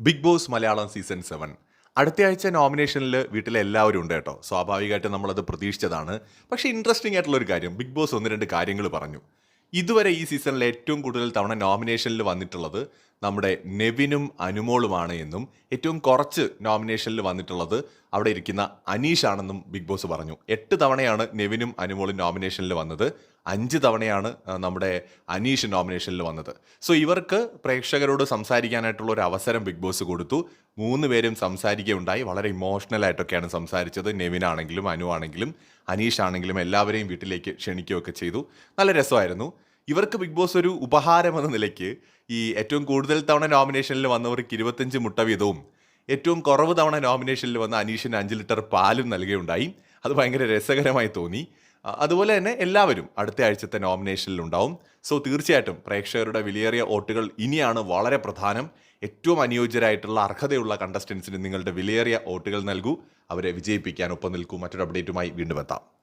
Big boss Malayalam season seven. അടുത്ത ആഴ്ച നോമിനേഷനിൽ വീട്ടിലെ എല്ലാവരും ഉണ്ട് കേട്ടോ. സ്വാഭാവികമായിട്ട് നമ്മളത് പ്രതീക്ഷിച്ചതാണ്. പക്ഷേ ഇൻട്രസ്റ്റിംഗ് ആയിട്ടുള്ള ഒരു കാര്യം. ബിഗ് ബോസ് ഒന്ന് രണ്ട് കാര്യങ്ങൾ പറഞ്ഞു. ഇതുവരെ ഈ സീസണിൽ ഏറ്റവും കൂടുതൽ തവണ നോമിനേഷനിൽ വന്നിട്ടുള്ളത് നമ്മുടെ നെവിനും അനുമോളുമാണ് എന്നും ഏറ്റവും കുറച്ച് നോമിനേഷനിൽ വന്നിട്ടുള്ളത് അവിടെ ഇരിക്കുന്ന അനീഷാണെന്നും ബിഗ് ബോസ് പറഞ്ഞു. എട്ട് തവണയാണ് നെവിനും അനുമോളും നോമിനേഷനിൽ വന്നത്. അഞ്ച് തവണയാണ് നമ്മുടെ അനീഷ് നോമിനേഷനിൽ വന്നത്. സോ ഇവർക്ക് പ്രേക്ഷകരോട് സംസാരിക്കാനായിട്ടുള്ള ഒരു അവസരം ബിഗ് ബോസ് കൊടുത്തു. മൂന്ന് പേരും സംസാരിക്കുകയുണ്ടായി. വളരെ ഇമോഷണൽ ആയിട്ടൊക്കെയാണ് സംസാരിച്ചത്. നെവിനാണെങ്കിലും അനു ആണെങ്കിലും അനീഷ് ആണെങ്കിലും എല്ലാവരെയും വീട്ടിലേക്ക് ക്ഷണിക്കുകയൊക്കെ ചെയ്തു. നല്ല രസമായിരുന്നു. ഇവർക്ക് ബിഗ് ബോസ് ഒരു ഉപഹാരം എന്ന നിലയ്ക്ക് ഈ ഏറ്റവും കൂടുതൽ തവണ നോമിനേഷനിൽ വന്നവർക്ക് ഇരുപത്തഞ്ച് മുട്ട വീതവും ഏറ്റവും കുറവ് തവണ നോമിനേഷനിൽ വന്ന അനീഷിന് അഞ്ച് ലിറ്റർ പാലും നൽകുകയുണ്ടായി. അത് ഭയങ്കര രസകരമായി തോന്നി. അതുപോലെ തന്നെ എല്ലാവരും അടുത്ത ആഴ്ചത്തെ നോമിനേഷനിൽ ഉണ്ടാവും. സോ തീർച്ചയായിട്ടും പ്രേക്ഷകരുടെ വിലയേറിയ വോട്ടുകൾ ഇനിയാണ് വളരെ പ്രധാനം. ഏറ്റവും അനുയോജ്യരായിട്ടുള്ള അർഹതയുള്ള കണ്ടസ്റ്റൻസിന് നിങ്ങളുടെ വിലയേറിയ വോട്ടുകൾ നൽകൂ. അവരെ വിജയിപ്പിക്കാൻ ഒപ്പം നിൽക്കൂ. മറ്റൊരു അപ്ഡേറ്റുമായി വീണ്ടും എത്താം.